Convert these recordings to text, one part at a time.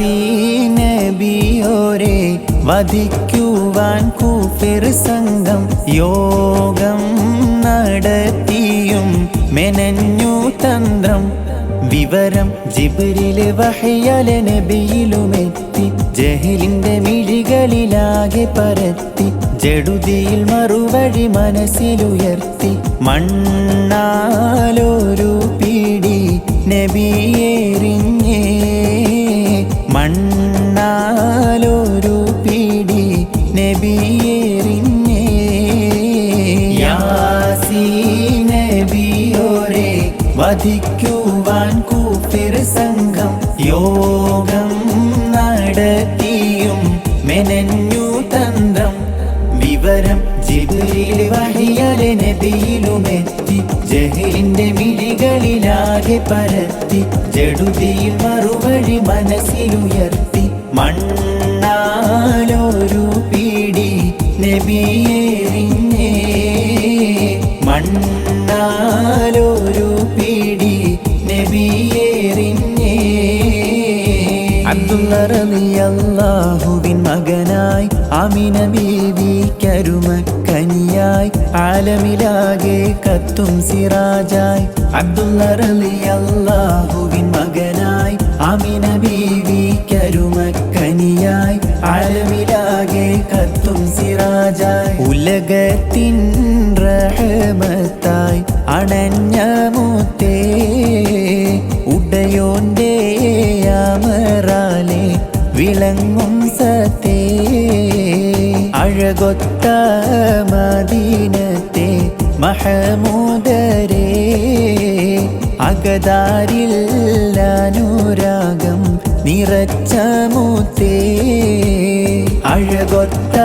see യാസീനബിയോരെ വധിക്കുവാൻ കൂഫിർ സംഘം യോഗം നടത്തിയും മെനഞ്ഞു തന്ത്രം. വിവരം ജിബിരിൽ വഹയല നബിയിലുമെത്തി ജഹിലിന്റെ മിഴികളിലാകെ പരത്തി. ജടുതിയിൽ മറുവഴി മനസ്സിലുയർത്തി. മണ്ണാലോരു പിടി നബിയേറിഞ്ഞേ നബിയിലുമെത്തി ജഹലിന്റെ മിഴികളിലാകെ പരത്തി ജഡുതിയിൽ മറുവഴി മനസ്സിലുയർത്തി മണ്ണാലൊരു പിടി നബിയേറിഞ്ഞേ. മണ്ണാലൊരു പിടി നബിയേറിഞ്ഞേ. അബ്ദുള്ള മകനായി അമിന ബീവി കരുമക്കനിയായി ആലമിലാകെ കത്തും സിറാജായി. അബ്ദുള്ള റളിയല്ലാഹുവിൻ മകനായി. അമിന ബീവി കരുമക്കനിയായി. ആലമിലാകെ കത്തും സിറാജായി. ഉലകത്തിൻ റഹമത്തായി അണഞ്ഞ മുത്തേ ഉടയോന്റെ യാമറാലെ വിളങ്ങും സത്തേ. അഴകൊത്ത മദീനത്തെ മഹമൂദരേ അകതാരിൽ അനുരാഗം നിറച്ച മൂത്തേ. അഴകൊത്ത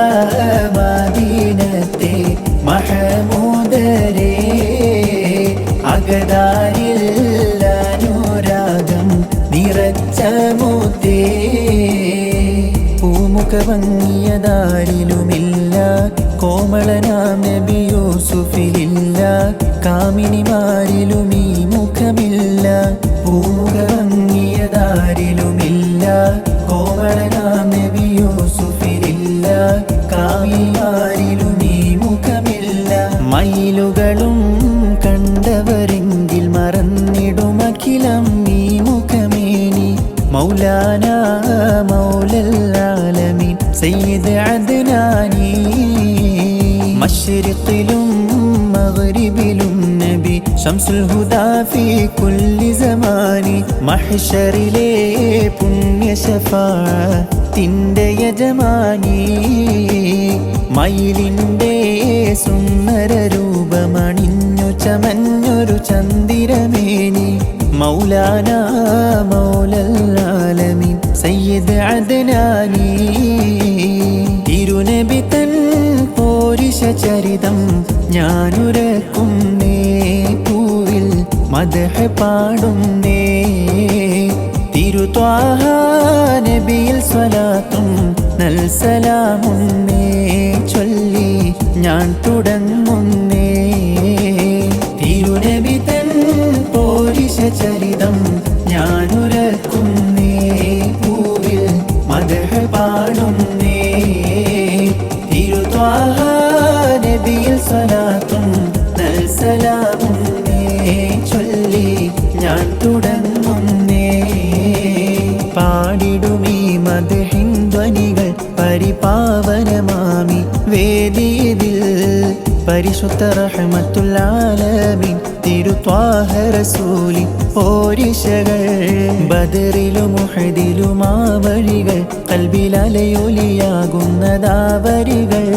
ഭംഗിയതാരിലുമില്ല. കോമളനാം നബി യൂസുഫിലില്ല. കാമിനിമാരിലും ഈ മുഖമില്ല. പൂമുഖ ഭംഗിയതാരിലുമില്ല. കോമളനാം നബി യൂസുഫിലില്ല. കാമിനിമാരിലും ഈ മുഖമില്ല. മയിലുകളും കണ്ടവരെങ്കിൽ മറന്നിടുമഖിലം ഈ മുഖമേനി. മൗലാന സയ്യിദ് അദ്നാനി മശ്രിഖിലും മഗ്രിബിലും നബി ഷംസുൽ ഹുദാ ഫീ കുല്ലി സമാനി മഹ്ശറിലെ പുണ്യ ഷഫാഅത്തിന്റെ യജമാനി മയിലിന്റെ സുന്ദര രൂപമണിഞ്ഞു ചമഞ്ഞൊരു ചന്ദിരമേനി മൗലാന മൗലല്ലാലമീൻ സയ്യിദ് അദ്നാനി. തിരുനബി തൻ പോരിശ ചരിതം ഞാനുരക്കുന്നേ പൂവിൽ മദഹ പാടുന്നേ തിരുത്വാഹ നബിയിൽ സ്വലാത്തും നൽസലാമുന്നേ ചൊല്ലി ഞാൻ തുടങ്ങുന്നേ തിരുനബി തൻ പോരിശ ചരിതം പരിശുദ്ധ റഹ്മത്തുല്ലാലമീൻ തിരുത്വാഹരസൂലി പോരിശകൾ. ബദറിലും മുഹദിലും ആ വഴികൾ. കൽബിലലയൊലിയാകുന്നതാ വരികൾ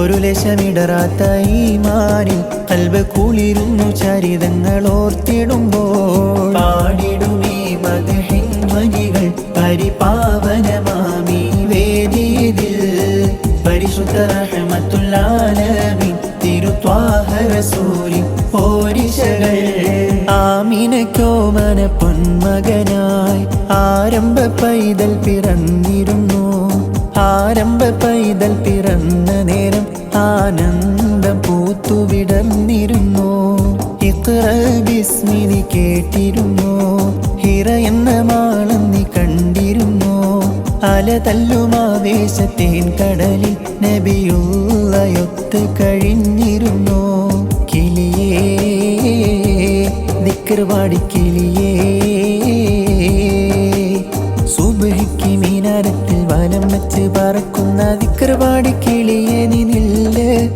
ഒരു ലശമിടറാത്ത ഈ മാറിൽ കൽബ് കുളിരുന്നു ചരിതങ്ങൾ ഓർത്തിടുമ്പോൾ പാടിടുമീ മധുഹിൻ ധ്വനികൾ പരിപാവനമാമി പരിശുദ്ധ റഹ്മത്തുല്ലാലമീൻ തിരുത്വാഹ മന പോരിശകൾ ആമിനക്കോമന പൊന്മകനായി ആരംഭ പൈതൽ പിറന്നിരുന്നു. ആരംഭ പൈതൽ പിറന്ന നേരം ആനന്ദം പൂത്തുവിടർന്നിരുന്നു. ഇത്ര ബിസ്മിനി കേട്ടിരുന്നു. ഹിറ എന്ന മാളം നീ കണ്ടിരുന്നു. അല തല്ലുമാവേശത്തേൻ കടലിൽ നബിയുള്ളയൊത്ത് കഴിഞ്ഞിരുന്നു. കിളിയേ. സുബഹിക്ക് മീനാരത്തിൽ വനം വെച്ച് പറക്കുന്ന ദിക്കർവാടി കിളിയെ നീ നില്ല്.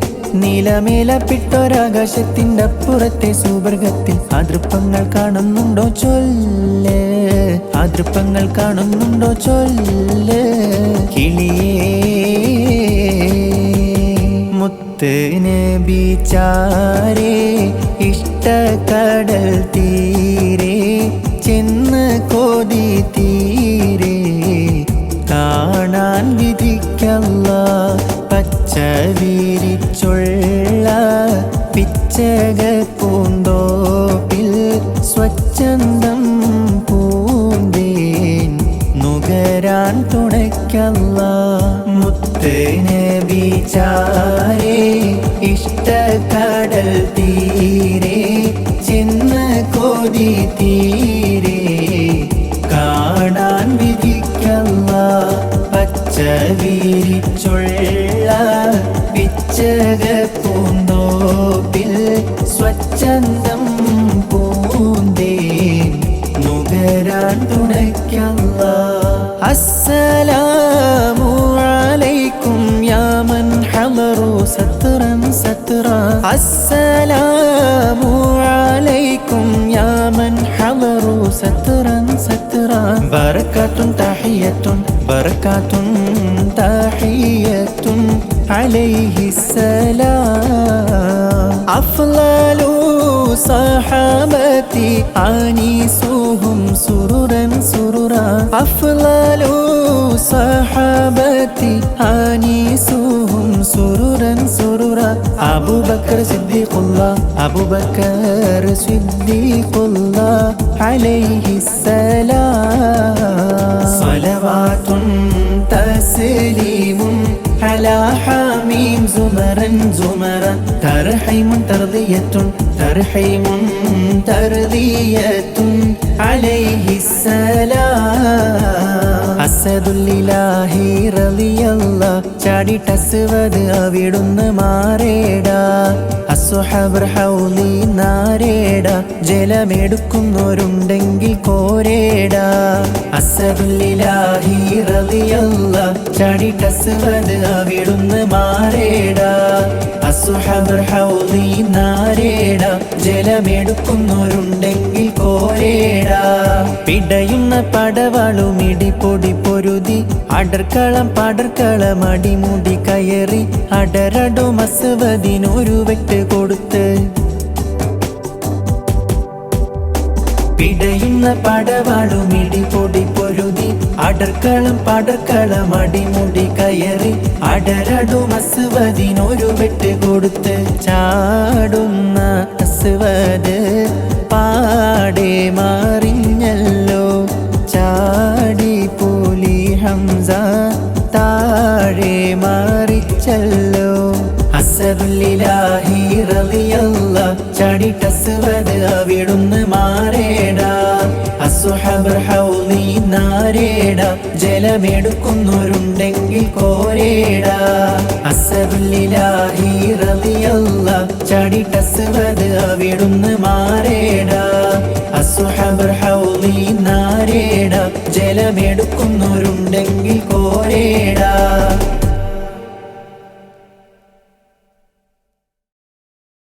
അപ്പുറത്തെ സുവർഗത്തിൽ അതൃപ്പങ്ങൾ കാണുന്നുണ്ടോ ചൊല്ല്. അതൃപ്പങ്ങൾ കാണുന്നുണ്ടോ ചൊല്ല്. കിളിയേ. മുത്ത് നബി ചാരേ കടൽ തീരെ ചെന്ന് കൊതി തീരെ. കാണാൻ വിധിക്കല്ല പച്ച വീരിച്ചുള്ള പിച്ചക പൂന്തോപ്പിൽ സ്വച്ഛന്തം പൂന്തേൻ. നുകരാൻ തുണയ്ക്കല്ല മുത്തേനെ വിചാരേ ഇഷ്ട കടൽ തീരെ. കൊതി സത്തുറൻ സത്തുറ. ബറക്കാത്തുൻ തഹിയത്തുൻ ബറക്കാത്തുൻ തഹിയത്തുൻ അലൈഹി സലാം. അഫ്ലാലു സഹാബത്തി ആനീസുഹും സുറുരൻ സുറുറ. അഫ്ലാലു സഹാബത്തി ആനീസു سرورا سرورا أبو بكر صديق الله أبو بكر صديق الله عليه السلام صلوات تسليم على حميم زمرا زمرا ترحيم ترضية ترحيم ترضية അസദുല്ലാഹി അവിടുന്ന് മാറേട. അസുഹൗലി നാരേട. ജലമെടുക്കുന്നവരുണ്ടെങ്കിൽ കോരേട. അസുലിലാഹിറിയല്ല ചാടി ടസ്വത് അവിടുന്ന് മാറേട. അസുഹൗലി നാരേട. ജലമെടുക്കുന്നവരുണ്ടെങ്കിൽ കോരേടാ പിടയുന്ന പടവാളും ഇടിപ്പൊടി പൊരുതി. അടർക്കളം പടർക്കളം അടിമുടി കയറി. അടരടോ മസവതിനൊരു വെട്ട് കൊടുത്ത്. പിടയുന്ന പടവാളും ഇടിപൊടി പൊരുതി. അടർക്കളം പടർക്കളം അടിമുടി കയറി. അടരടു മസുവതിനൊരു വെട്ട് കൊടുത്ത്. ചാടുന്ന അസുവത് പാടെ മാറിഞ്ഞല്ലോ. ചാടി പോലി ഹംസ താഴെ മാറിച്ചല്ലോ. അസദുല്ലിലാഹി റളിയല്ല ചാടിട്ടസ്വത് അവിടുന്ന് മാറേടാ. അസുഹബർ ഹൗലി നാരേട. ജലമെടുക്കുന്നവരുണ്ടെങ്കിൽ കോരേട. അസബുല്ലാഹി റളിയല്ല. ചടി ടസ്വത് അവിടുന്ന് മാറേട. അസുഹബർ ഹൗലി നാരേട. ജലമെടുക്കുന്നവരുണ്ടെങ്കിൽ കോരേട.